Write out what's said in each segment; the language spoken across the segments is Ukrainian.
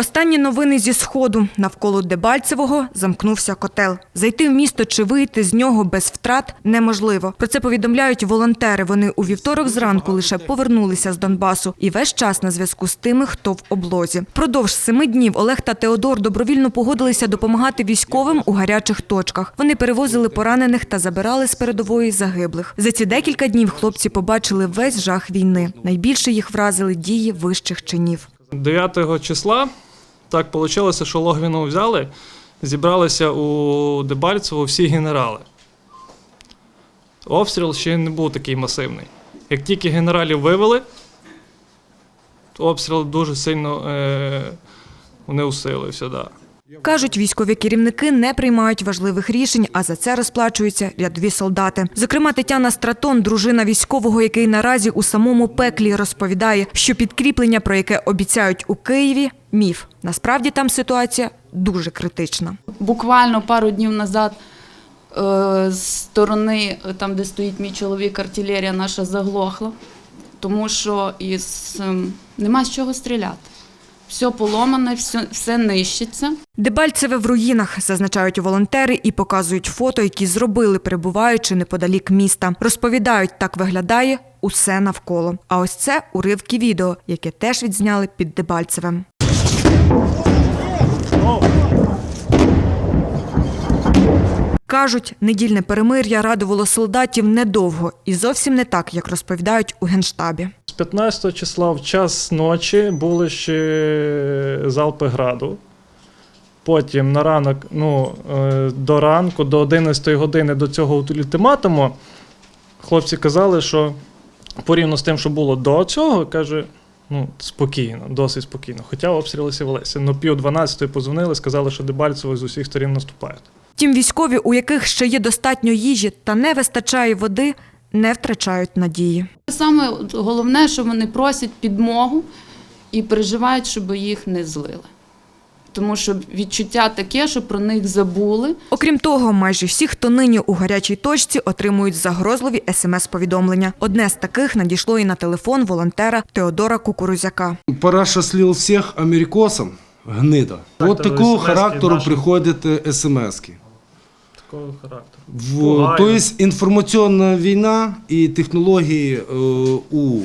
Останні новини зі сходу навколо Дебальцевого замкнувся котел. Зайти в місто чи вийти з нього без втрат неможливо. Про це повідомляють волонтери. Вони у вівторок зранку лише повернулися з Донбасу і весь час на зв'язку з тими, хто в облозі. Продовж семи днів Олег та Теодор добровільно погодилися допомагати військовим у гарячих точках. Вони перевозили поранених та забирали з передової загиблих. За ці декілька днів хлопці побачили весь жах війни. Найбільше їх вразили дії вищих чинів. 9 числа так вийшло, що Логвіну взяли, зібралися у Дебальцево всі генерали. Обстріл ще не був такий масивний. Як тільки генералів вивели, обстріл дуже сильно е, не усилився. Да. Кажуть, військові керівники не приймають важливих рішень, а за це розплачуються рядові солдати. Зокрема, Тетяна Стратон, дружина військового, який наразі у самому пеклі розповідає, що підкріплення, про яке обіцяють у Києві, міф. Насправді там ситуація дуже критична. Буквально пару днів назад е, з сторони, е, там, де стоїть мій чоловік, артилерія наша заглохла, тому що із, ем, нема з чого стріляти. Все поломане, все, все нищиться. Дебальцеве в руїнах, зазначають волонтери і показують фото, які зробили, перебуваючи неподалік міста. Розповідають, так виглядає усе навколо. А ось це уривки відео, яке теж відзняли під Дебальцевим. Кажуть, недільне перемир'я радувало солдатів недовго і зовсім не так, як розповідають у генштабі. З 15 числа в час ночі були ще залпи граду. Потім на ранок, ну, е, до ранку, до 11 години до цього ультиматуму, хлопці казали, що порівняно з тим, що було до цього, каже, ну, спокійно, досить спокійно. Хоча обстріли всі велися. Ну, пів 12 позвонили, сказали, що Дебальцево з усіх сторін наступають. Втім, військові, у яких ще є достатньо їжі та не вистачає води, не втрачають надії. Саме головне, що вони просять підмогу і переживають, щоб їх не злили. Тому що відчуття таке, що про них забули. Окрім того, майже всі, хто нині у гарячій точці, отримують загрозливі смс-повідомлення. Одне з таких надійшло і на телефон волонтера Теодора Кукурузяка. Параша слил всех америкосам, гнида. То такого характеру наші. приходят смс-ки. Такого характеру. В, то есть інформаційна війна і технології е, у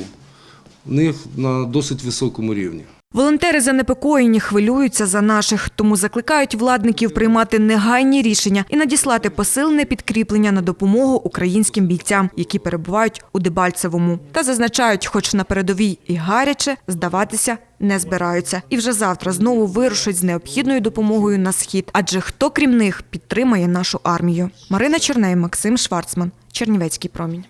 них на досить високому рівні. Волонтери занепокоєні, хвилюються за наших, тому закликають владників приймати негайні рішення і надіслати посилене підкріплення на допомогу українським бійцям, які перебувають у Дебальцевому. Та зазначають, хоч на передовій і гаряче, здаватися не збираються. І вже завтра знову вирушать з необхідною допомогою на схід. Адже хто крім них підтримає нашу армію? Марина Черней, Максим Шварцман, Чернівецький промінь.